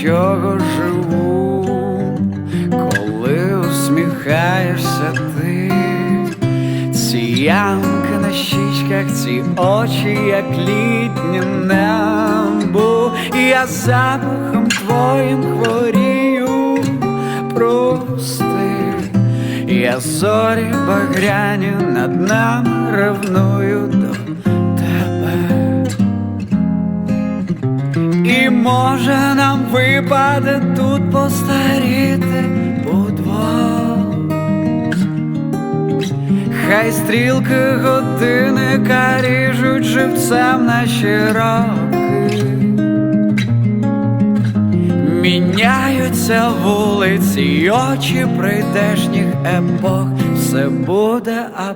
чого живу, коли усміхаєшся ти, ці ямки на щічках, ці очі, як літнє небо, я запахом твоїм хворію, прости, я зорі багряні над нами ревную може нам випаде тут постаріти удвох. Хай стрілки годинника ріжуть живцем наші роки. Міняються вулиці, очі прийдешніх епох, все буде а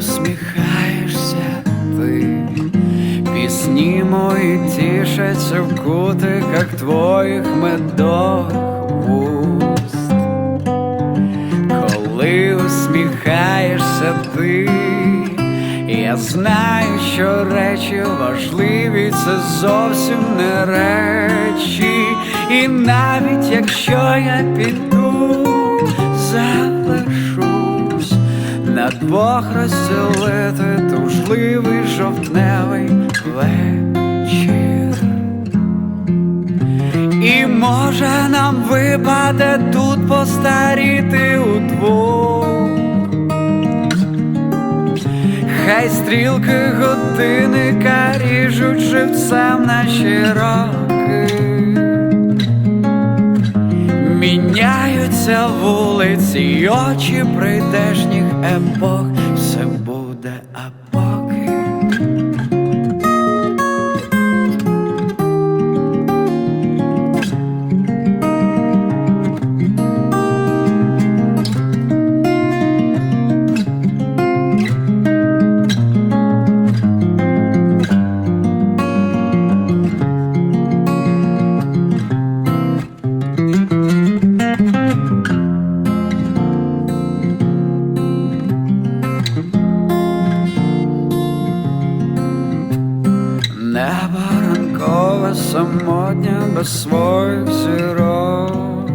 усміхаєшся ти, пісні мої тішаться в кутиках твоїх медових вуст. Коли усміхаєшся ти, я знаю, що речі важливі це зовсім не речі, і навіть якщо я піду, залишусь на двох розділити тужливий жовтневий вечір. І може нам випаде тут постаріти удвох. Хай стрілки годинника ріжуть живцем наші роки. Міняються вулиці, й очі прийдешніх епох, все Небо ранкове самотнє без своїх зірок,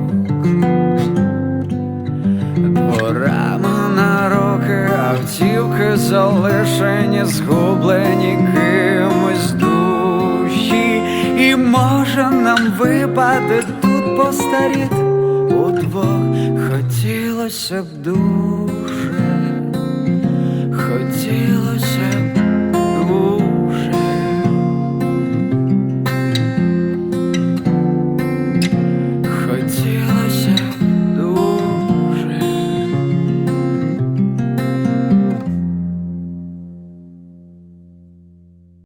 дворами на руки автівки залишені, згублені кимось душі, і може нам випаде тут постаріти? Удвох, хотілося б дуже,